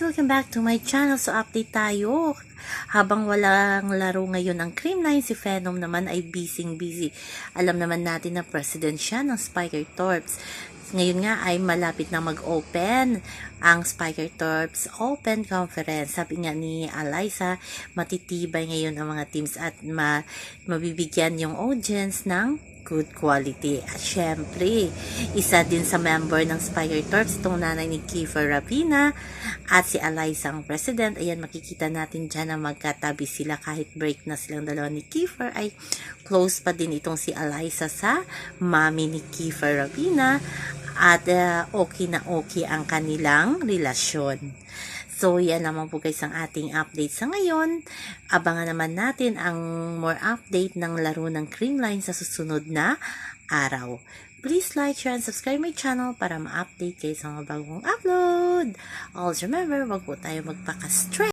Welcome back to my channel. So, update tayo. Habang walang laro ngayon ang Creamline, si Phenom naman ay busy-busy. Alam naman natin na president siya ng Spiker Torps. Ngayon nga ay malapit na mag-open ang Spiker Torps Open Conference. Sabi nga ni Eliza, matitibay ngayon ang mga teams at ma mabibigyan yung audience ng good quality. At syempre, isa din sa member ng Spire Torps, itong nanay ni Kiefer Ravina at si Eliza ang president. Ayan, makikita natin dyan na magkatabi sila kahit break na silang dalawa ni Kiefer ay close pa din itong si Eliza sa mami ni Kiefer Ravina at uh, okay na okay ang kanilang relasyon. So, yan naman po guys ang ating update sa ngayon. Abangan naman natin ang more update ng laro ng Creamline sa susunod na araw. Please like, share, and subscribe my channel para ma-update kayo sa mga bagong upload. Always remember, wag po tayo magpaka-stress.